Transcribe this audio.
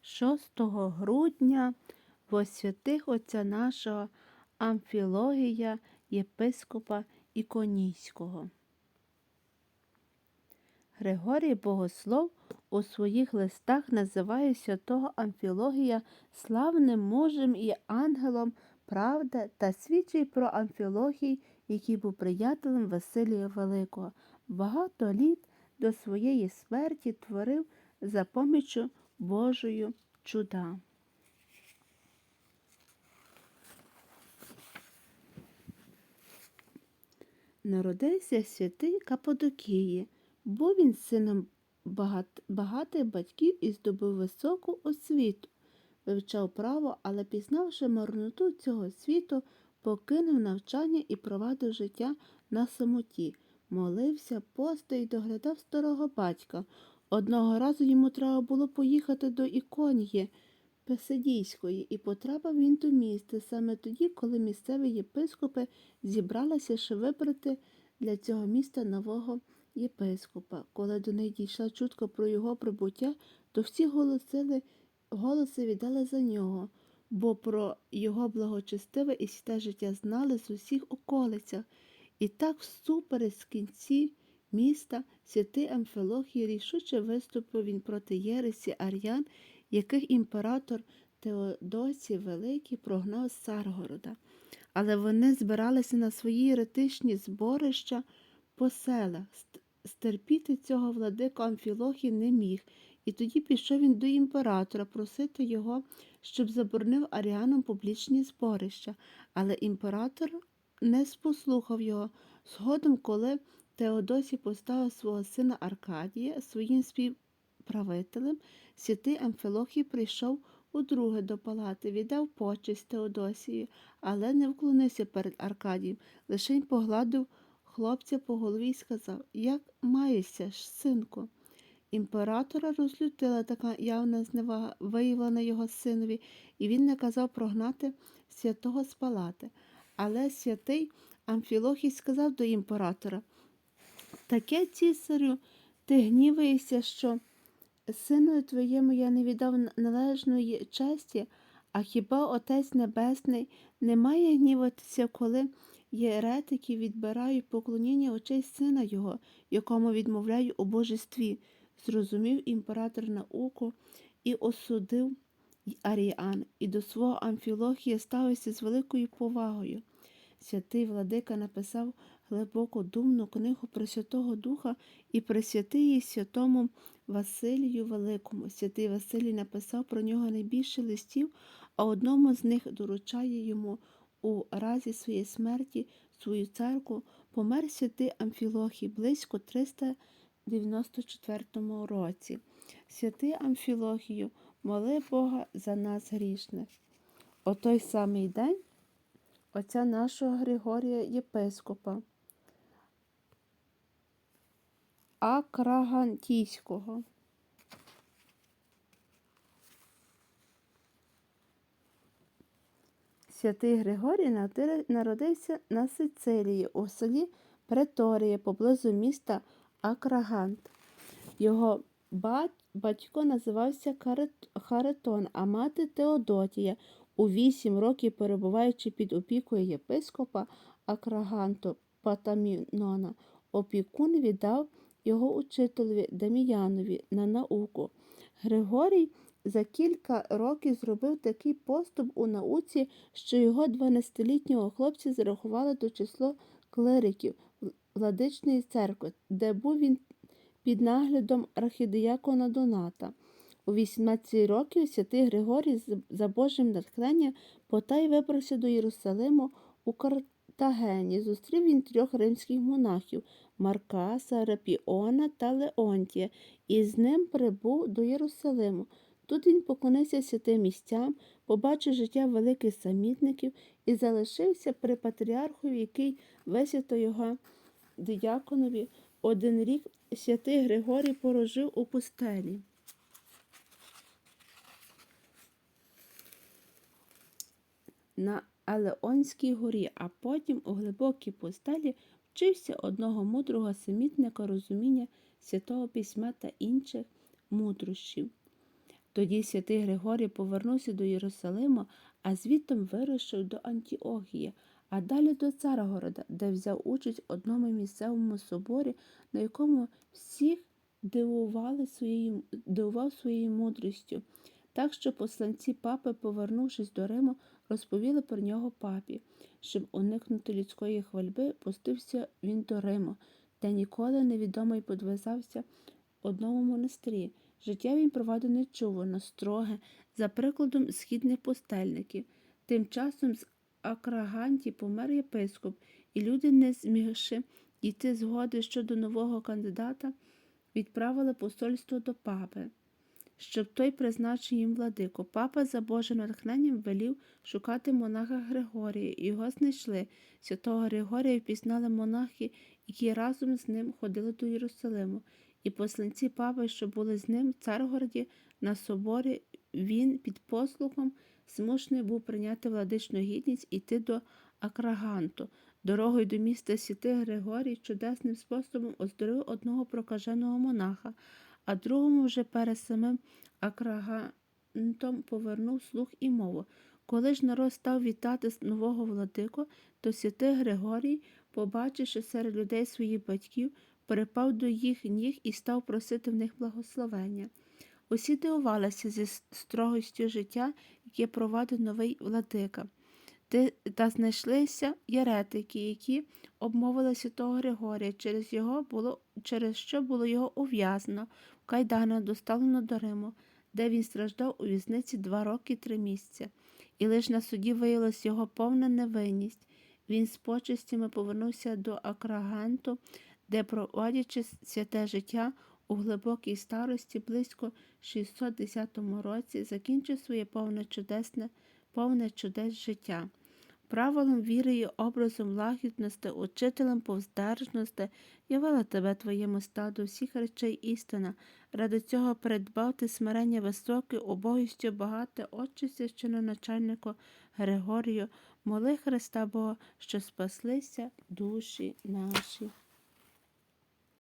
6 грудня во святих отця нашого Амфілогія єпископа Іконійського. Григорій Богослов у своїх листах називає святого Амфілогія славним мужем і ангелом правди та свідчить про Амфілогій, який був приятелем Василія Великого. Багато літ до своєї смерті творив за поміччю Божою чуда. Народився святий Каподокії, був він сином багат... багатих батьків і здобув високу освіту, вивчав право, але пізнавши марноту цього світу, покинув навчання і провадив життя на самоті, молився, постив доглядав старого батька. Одного разу йому треба було поїхати до Іконії Песидійської, і потрапив він до міста саме тоді, коли місцеві єпископи зібралися, щоб вибрати для цього міста нового єпископа. Коли до них дійшла чутка про його прибуття, то всі голосили, голоси віддали за нього, бо про його благочестиве і святе життя знали з усіх околицях. І так всупереч кінці міста святий Амфилохій рішуче виступив він проти Єресі ар'ян, яких імператор Теодосій Великий прогнав з Царгорода. Але вони збиралися на свої еретичні зборища по селах. Стерпіти цього владико Амфілохій не міг, і тоді пішов він до імператора просити його, щоб заборонив аріанам публічні зборища. Але імператор не спослухав його. Згодом, коли Теодосій поставив свого сина Аркадія своїм співправителем, святий Амфилохій прийшов удруге до палати, віддав почесть Теодосії, але не вклонився перед Аркадієм, лише й погладив хлопця по голові і сказав Як маєшся, ж, синку? Імператора розлютила така явна зневага, виявлена його синові, і він наказав прогнати святого з палати. Але святий Амфілохій сказав до імператора Таке, цісарю, ти гніваєшся, що синові твоєму я не віддав належної честі, а хіба Отець Небесний не має гніватися, коли єретики відбирають поклоніння очей сина його, якому відмовляють у божестві? Зрозумів імператор науку і осудив Аріан, і до свого Амфілохія ставився з великою повагою. Святий владика написав глибоко думну книгу про Святого Духа і присвятив її святому Василію Великому. Святий Василій написав про нього найбільше листів, а одному з них доручає йому у разі своєї смерті свою церкву помер святий Амфілохій близько 394 році. Святий Амфілохію, моли Бога за нас грішних. О той самий день отця нашого Григорія Єпископа, Акрагантійського. Святий Григорій народився на Сицилії у селі Преторія поблизу міста Акрагант. Його батько називався Харитон, а мати Теодотія. У вісім років, перебуваючи під опікою єпископа Акраганту Патамінона, опікун віддав його учителеві Даміянові на науку. Григорій за кілька років зробив такий поступ у науці, що його 12-літнього хлопця зарахували до число клириків владичної церкви, де був він під наглядом архідіякона Доната. У 18 років святий Григорій за Божим натхненням потай вибрався до Єрусалиму у Картагені. Зустрів він трьох римських монахів Марка, Сарапіона та Леонтія, і з ним прибув до Єрусалиму. Тут він поклонився святим місцям, побачив життя великих самітників і залишився при патріархові, який висвято його діяконові. Один рік святий Григорій порожив у пустелі. на Елеонській горі, а потім у глибокій пустелі вчився одного мудрого самітника розуміння святого письма та інших мудрощів. Тоді святий Григорій повернувся до Єрусалима, а звідтом вирушив до Антіохії, а далі до Царгорода, де взяв участь в одному місцевому соборі, на якому всіх дивували своєю, дивував своєю мудрістю. Так що посланці папи, повернувшись до Риму, розповіли про нього папі. Щоб уникнути людської хвальби, пустився він до Риму, де ніколи невідомий подвизався одному монастирі. Життя він провадив нечувано, строге, за прикладом східних пустельників. Тим часом з Акраганті помер єпископ, і люди, не змігши дійти згоди щодо нового кандидата, відправили посольство до папи, щоб той призначив їм владику. Папа за Божим натхненням велів шукати монаха Григорія, і його знайшли. Святого Григорія впізнали монахи, які разом з ним ходили до Єрусалиму. І посланці папи, що були з ним в Царгороді на соборі, він під послухом змушений був прийняти владичну гідність і йти до Акраганту. Дорогою до міста Святий Григорій чудесним способом оздоровив одного прокаженого монаха, а другому вже перед самим Акрагантом повернув слух і мову. Коли ж народ став вітати нового владику, то святий Григорій, побачивши серед людей своїх батьків, припав до їх ніг і став просити в них благословення. Усі дивувалися зі строгостю життя, яке провадив новий владика. Та знайшлися єретики, які обмовили святого Григорія, через, його було, через що було його ув'язнено, в кайдана доставлено до Риму, де він страждав у в'язниці два роки три місяці. І лише на суді виявилась його повна невинність. Він з почестями повернувся до Акраганту, де, проводячи святе життя у глибокій старості, близько 610 році, закінчив своє повне чудесне, повне чудес життя. Правилом віри і образом лагідності, учителем повздержності явила тебе твоєму стаду всіх речей істина. Ради цього передбав ти смирення високе, убогістю багате, отче священоначальнику Григорію, моли Христа Бога, що спаслися душі наші.